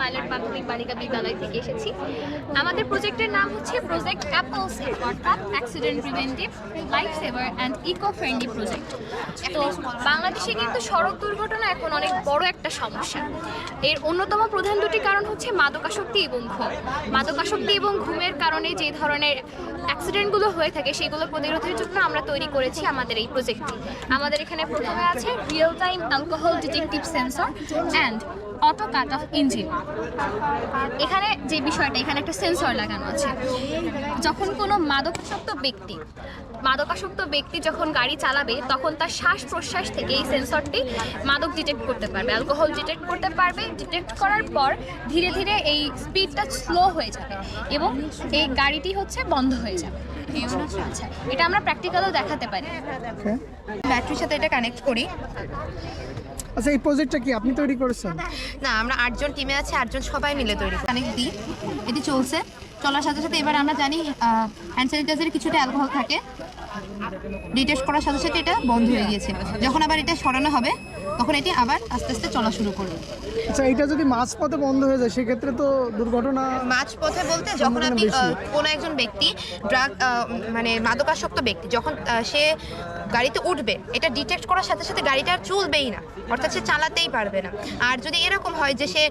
Pilot প্রাথমিক বালিকা বিদ্যালয় থেকে এসেছি। আমাদের প্রজেক্টের নাম হচ্ছে প্রজেক্ট অ্যাপল সেভ অর্থাৎ accident preventive life saver and eco friendly project তো বাংলাদেশে কিন্তু সড়ক দুর্ঘটনা এখন অনেক বড় একটা সমস্যা। এর অন্যতম প্রধান দুটি কারণ হচ্ছে মাদকাসক্তি এবং ঘুম। মাদকাসক্তি এবং ঘুমের কারণে যে ধরনের অ্যাক্সিডেন্টগুলো হয়ে থাকে, সেগুলো প্রতিরোধের জন্য আমরা তৈরি করেছি আমাদের এই প্রজেক্টটি। আমাদের এখানে প্রথমে আছে real time alcohol detective sensor and auto cut off engine. এখানে যে বিষয়টা, এখানে একটা সেন্সর লাগানো আছে। যখন কোনো মাদকাসক্ত ব্যক্তি মাদকাসক্ত ব্যক্তি যখন গাড়ি চালাবে, তখন তার শ্বাস প্রশ্বাস থেকে এই সেন্সরটি মাদক ডিটেক্ট করতে পারবে অ্যালকোহল ডিটেক্ট করতে পারবে। ডিটেক্ট করার পর ধীরে ধীরে এই স্পিডটা স্লো হয়ে যাবে এবং এই গাড়িটি হচ্ছে বন্ধ হয়ে যাবে। আচ্ছা এটা আমরা প্র্যাকটিক্যালও দেখাতে পারি। ব্যাটারির সাথে এটা কানেক্ট করি। আচ্ছা এই প্রজেক্টটা কি আপনি তৈরি করেছেন? না আমরা আটজন টিমে আছে আটজন সবাই মিলে তৈরি কানেক্ট দিই এটি চলছে। চলার সাথে সাথে এবার আমরা জানি হ্যান্ড স্যানিটাইজারে কিছুটা অ্যালকোহল থাকে। ডিটেস্ট করার সাথে সাথে এটা বন্ধ হয়ে গিয়েছে। যখন আবার এটা সরানো হবে তখন এটি আবার আস্তে আস্তে চলা শুরু করবে আচ্ছা এটা যদি মাঝপথে বন্ধ হয়ে যায় সেক্ষেত্রে তো দুর্ঘটনা মাঝপথে বলতে যখন আপনি কোনো একজন ব্যক্তি ড্রাগ মানে মাদকাসক্ত ব্যক্তি যখন সে গাড়িতে উঠবে, এটা ডিটেক্ট করার সাথে সাথে গাড়িটা আর চলবেই না। অর্থাৎ সে চালাতেই পারবে না। আর যদি এরকম হয় যে সে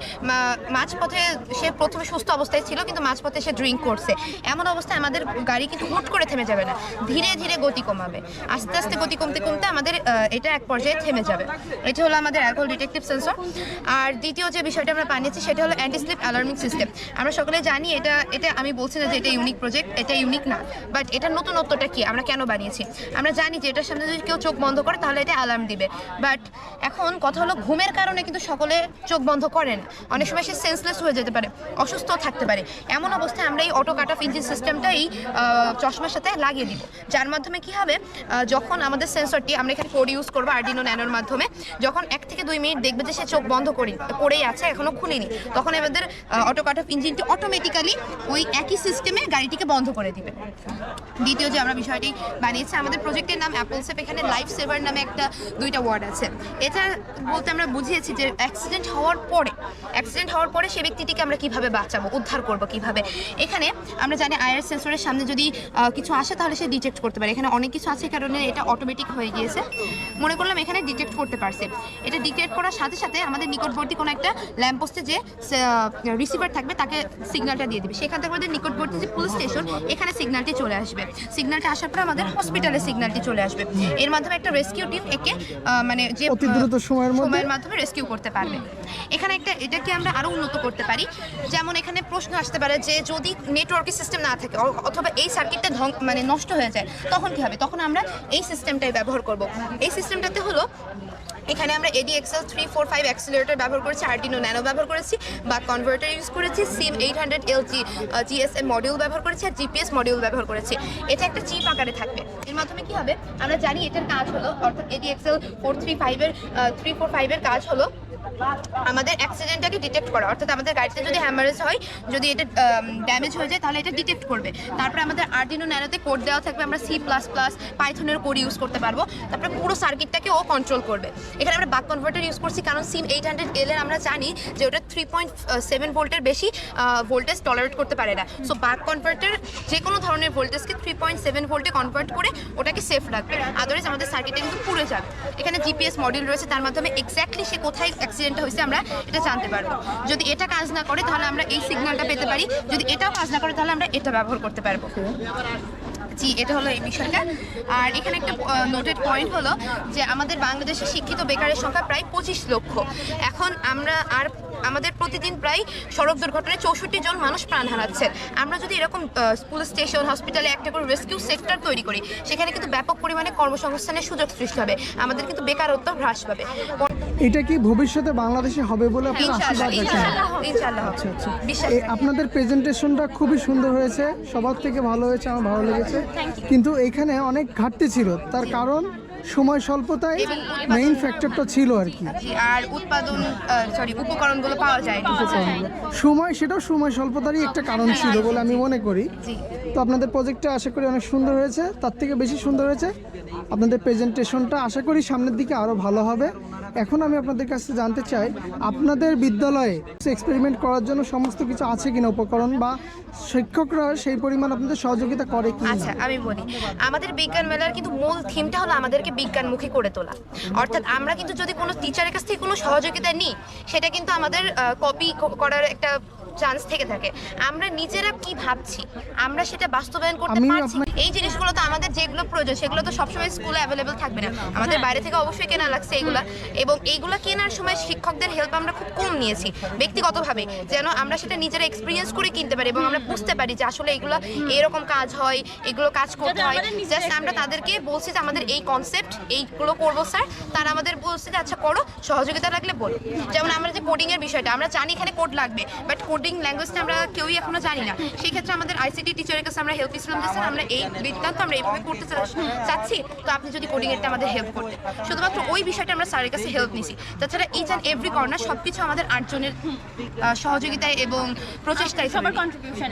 মাঝপথে সে প্রথমে সুস্থ অবস্থায় ছিল, কিন্তু মাঝপথে সে ড্রিঙ্ক করছে, এমন অবস্থায় আমাদের গাড়ি কিন্তু হুট করে থেমে যাবে না। ধীরে ধীরে গতি কমাবে। আস্তে আস্তে গতি কমতে কমতে আমাদের এটা এক পর্যায়ে থেমে যাবে। এটা হলো আমাদের অ্যালকোহল ডিটেকটিভ সেন্সর আর দ্বিতীয় যে বিষয়টা আমরা বানিয়েছি, সেটা হলো অ্যান্টি স্লিপ অ্যালার্মিং সিস্টেম আমরা সকলে জানি এটা এটা আমি বলছি না যে এটা ইউনিক প্রজেক্ট এটা ইউনিক না। বাট এটার নতুনত্বটা কি? আমরা কেন বানিয়েছি? আমরা জানি যে এটার সামনে যদি কেউ চোখ বন্ধ করে, তাহলে এটা অ্যালার্ম দিবে। বাট এখন কথা হলো ঘুমের কারণে কিন্তু সকলে চোখ বন্ধ করেন অনেক সময় সে সেন্সলেস হয়ে যেতে পারে অসুস্থ থাকতে পারে। এমন অবস্থায় আমরা এই অটো কাট অফ ইঞ্জিন সিস্টেমটা এই চশমার সাথে লাগিয়ে দিব। যার মাধ্যমে কি হবে? যখন আমাদের সেন্সরটি আমরা এখানে কোড ইউজ করব আরডিনো ন্যানোর মাধ্যমে, যখন এক থেকে দুই মিনিট দেখবে যে সে চোখ বন্ধ করি করেই আছে, এখনও খুলিনি, তখন আমাদের অটো কাট অফ ইঞ্জিনটি অটোমেটিক্যালি ওই একই সিস্টেমে গাড়িটিকে বন্ধ করে দিবে। দ্বিতীয় যে আমরা বিষয়টি বানিয়েছি, আমাদের প্রজেক্টের নাম অ্যাপল সেপ এখানে লাইফ সেভার নামে একটা দুইটা ওয়ার্ড আছে। এটা বলতে আমরা বুঝিয়েছি যে অ্যাক্সিডেন্ট হওয়ার পরে অ্যাক্সিডেন্ট হওয়ার পরে সে ব্যক্তিটিকে আমরা কীভাবে বাঁচাবো, উদ্ধার করব কীভাবে? এখানে আমরা জানি আইআর সেন্সরের সামনে যদি কিছু আসে তাহলে সে ডিটেক্ট করতে পারে। এখানে অনেক কিছু আছে কারণে এটা অটোমেটিক হয়ে গিয়েছে। মনে করলাম এখানে ডিটেক্ট করতে পারছে। এটা ডিটেক্ট করার সাথে সাথে আমাদের নিকটবর্তী কোনো একটা ল্যাম্পপোস্টে যে রিসিভার থাকবে তাকে সিগন্যালটা দিয়ে দিবে। সেখান থেকে আমাদের নিকটবর্তী যে পুলিশ স্টেশন এখানে সিগন্যালটি চলে আসবে। সিগন্যালটা আসার পর আমাদের হসপিটালে সিগন্যালটি চলে আসবে। এর মাধ্যমে একটা রেস্কিউ টিম একে মানে যে অতি দ্রুত সময়ের মধ্যে সময়ের মাধ্যমে রেস্কিউ করতে পারবে। এখানে একটা এটাকে আমরা আরও উন্নত করতে পারি। যেমন এখানে প্রশ্ন আসতে পারে যে যদি নেটওয়ার্কের সিস্টেম না থাকে অথবা এই সার্কিটটা মানে নষ্ট হয়ে যায় তখন কি হবে? তখন আমরা এই সিস্টেমটাই ব্যবহার করব। এই সিস্টেমটাতে হলো এখানে আমরা AD XL three four five accelerator ব্যবহার করেছি আর্টিনো ন্যানো ব্যবহার করেছি, বা কনভার্টার ইউজ করেছি SIM eight hundred L G GSM module ব্যবহার করেছি, আর জিপিএস মডিউল ব্যবহার করেছি। এটা একটা চিপ আকারে থাকবে। এর মাধ্যমে কি হবে? আমরা জানি এটার কাজ হলো, অর্থাৎ এডি এক্সেল ফোর থ্রি ফাইভের থ্রি ফোর ফাইভের কাজ হলো আমাদের অ্যাক্সিডেন্টটাকে ডিটেক্ট করা। অর্থাৎ আমাদের গাড়িতে যদি হ্যামারেজ হয়, যদি এটা ড্যামেজ হয়ে যায়, তাহলে এটা ডিটেক্ট করবে। তারপরে আমাদের আর্ডিনো ন্যানোতে কোড দেওয়া থাকবে, আমরা সি প্লাস প্লাস পাইথনের কোড ইউজ করতে পারব। তারপরে পুরো সার্কিটটাকে ও কন্ট্রোল করবে। এখানে আমরা বাক কনভার্টার ইউজ করছি, কারণ সিম এইট হান্ড্রেড এল এর আমরা জানি যে ওটা থ্রি পয়েন্ট সেভেন ভোল্টের বেশি ভোল্টেজ টলারেট করতে পারে না। সো বাক কনভার্টার যে কোনো ধরনের ভোল্টেজকে থ্রি পয়েন্ট সেভেন ভোল্টে কনভার্ট করে ওটাকে সেফ রাখবে। আদারওয়াইজ আমাদের সার্কিটটা কিন্তু পুড়ে যাবে। এখানে জিপিএস মডিউল রয়েছে, তার মাধ্যমে এক্স্যাক্টলি সে কোথায় অ্যাক্সিডেন্টটা হয়েছে, আমরা এটা জানতে পারব। যদি এটা কাজ না করে, তাহলে আমরা এই সিগন্যালটা পেতে পারি। যদি এটাও কাজ না করে, তাহলে আমরা এটা ব্যবহার করতে পারব। জি, এটা হলো এই বিষয়টা। আর এখানে একটা নোটেড পয়েন্ট হলো যে আমাদের বাংলাদেশে শিক্ষিত বেকারের সংখ্যা প্রায় পঁচিশ লক্ষ। এখন আমরা আর আমাদের প্রতিদিন প্রায় সড়ক দুর্ঘটনায় চৌষট্টি জন মানুষ প্রাণ হারাচ্ছে। আমরা যদি এরকম স্কুল স্টেশন হসপিটালে একটা করে রেস্কিউ সেক্টর তৈরি করি সেখানে কিন্তু ব্যাপক পরিমাণে কর্মসংস্থানের সুযোগ সৃষ্টি হবে। আমাদের কিন্তু বেকারত্ব হ্রাস পাবে। এটা কি ভবিষ্যতে বাংলাদেশে হবে বলে আপনার আশীর্বাদ আচ্ছা আচ্ছা। আপনাদের প্রেজেন্টেশনটা খুবই সুন্দর হয়েছে। সবার থেকে ভালো হয়েছে আমার ভালো লেগেছে। কিন্তু এখানে অনেক ঘাটতি ছিল। তার কারণ সময় স্বল্পতায় মেইন ফ্যাক্টরটা ছিল আর কি। আর উৎপাদন সরি উপকরণগুলো পাওয়া যায়। সময় সেটাও সময় স্বল্পতারই একটা কারণ ছিল বলে আমি মনে করি। জি। তো আপনাদের প্রজেক্টটা আশা করি অনেক সুন্দর হয়েছে। তার থেকে বেশি সুন্দর হয়েছে। আপনাদের প্রেজেন্টেশনটা আশা করি সামনের দিকে আরও ভালো হবে। এখন আমি আপনাদের কাছে জানতে চাই, আপনাদের বিদ্যালয়ে এক্সপেরিমেন্ট করার জন্য সমস্ত কিছু আছে কিনা উপকরণ বা শিক্ষকরা সেই পরিমাণ আপনাদের সহযোগিতা করে কি আচ্ছা আমি বলি। আমাদের বিজ্ঞান মেলার কিন্তু মূল থিমটা হলো আমাদেরকে বিজ্ঞানমুখী করে তোলা। অর্থাৎ আমরা কিন্তু যদি কোনো টিচারের কাছ থেকে কোনো সহযোগিতা নিই, সেটা কিন্তু আমাদের কপি করার একটা চান্স থেকে থাকে। আমরা নিজেরা কি ভাবছি? আমরা সেটা বাস্তবায়ন করতে পারছি? এই জিনিসগুলো তো আমাদের যেগুলো প্রয়োজন সেগুলো তো সবসময় স্কুলে অ্যাভেলেবেল থাকবে না। আমাদের বাইরে থেকে অবশ্যই কেনা লাগছে এগুলা। এবং এইগুলা কেনার সময় শিক্ষকদের হেল্প আমরা খুব কম নিয়েছি ব্যক্তিগতভাবে যেন আমরা সেটা নিজেরা এক্সপিরিয়েন্স করে কিনতে পারি এবং আমরা বুঝতে পারি যে আসলে এগুলো এরকম কাজ হয় এগুলো কাজ করতে হয়। জাস্ট আমরা তাদেরকে বলছি যে আমাদের এই কনসেপ্ট এইগুলো করব স্যার তারা আমাদের বলছে আচ্ছা করো সহযোগিতা লাগলে বলো। যেমন আমরা যে কোডিং এর বিষয়টা আমরা জানি এখানে কোড লাগবে বাট কোডিং ল্যাঙ্গুয়েজটা আমরা কেউই এখনও জানি না। সেই ক্ষেত্রে আমাদের আইসিটি টিচারের কাছে আমরা হেল্প ইসলাম যে স্যার আমরা এই বৃত্তান্ত আমরা এইভাবে করতে চাচ্ছি তো আপনি যদি কোডিং এরটা আমাদের হেল্প করতেন শুধুমাত্র ওই বিষয়টা আমরা স্যারের কাছে হেল্প নিছি তাছাড়া ইচ অ্যান্ড এভরি কর্নার সবকিছু আমাদের আটজনের সহযোগিতায় এবং প্রচেষ্টায় সবার কন্ট্রিবিউশন